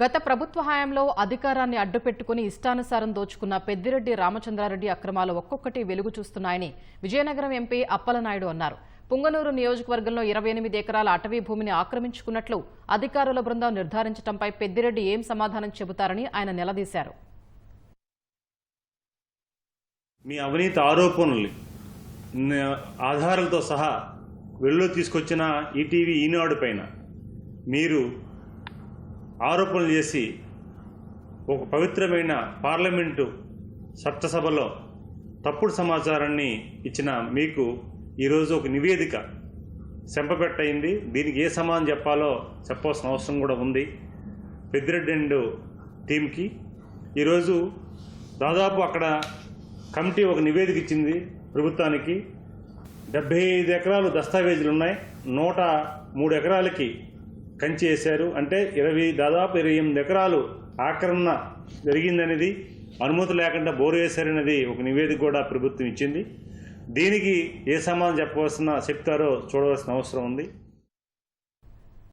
గత ప్రభుత్వ హయాంలో అధికారాన్ని అడ్డుపెట్టుకుని ఇష్టానుసారం దోచుకున్న పెద్దిరెడ్డి రామచంద్రారెడ్డి అక్రమాలు ఒక్కొక్కటి వెలుగు చూస్తున్నాయని విజయనగరం ఎంపీ అప్పలనాయుడు అన్నారు. పుంగనూరు నియోజకవర్గంలో ఇరవై ఎనిమిది ఎకరాల అటవీ భూమిని ఆక్రమించుకున్నట్లు అధికారుల బృందం నిర్ధారించడంపై పెద్దిరెడ్డి ఏం సమాధానం చెబుతారని ఆయన నిలదీశారు. మీ అవినీతి ఆరోపణలు ఆధారాలతో సహా వెళ్ళు తీసుకొచ్చిన ఈటీవీ ఈనాడు పైన మీరు ఆరోపణలు చేసి ఒక పవిత్రమైన పార్లమెంటు చట్టసభలో తప్పుడు సమాచారాన్ని ఇచ్చిన మీకు ఈరోజు ఒక నివేదిక. చెంపపెట్టయింది దీనికి ఏ సమాధానం చెప్పాలో చెప్పాల్సిన అవసరం కూడా ఉంది. పెద్దిరెడ్డి అండ్ టీంకి ఈరోజు దాదాపు అక్కడ కమిటీ ఒక నివేదిక ఇచ్చింది ప్రభుత్వానికి. డెబ్బై ఐదు ఎకరాలు దస్తావేజులు ఉన్నాయి. నూట మూడు ఎకరాలకి కంచి వేశారు. అంటే ఇరవై దాదాపు ఇరవై ఎనిమిది ఎకరాలు ఆక్రమణ జరిగిందనేది అనుమతి లేకుండా బోరు వేశారనేది ఒక నివేదిక కూడా ప్రభుత్వం ఇచ్చింది. దీనికి ఏ సమాధానం చెప్పవలసిన చెప్తారో చూడవలసిన అవసరం ఉంది.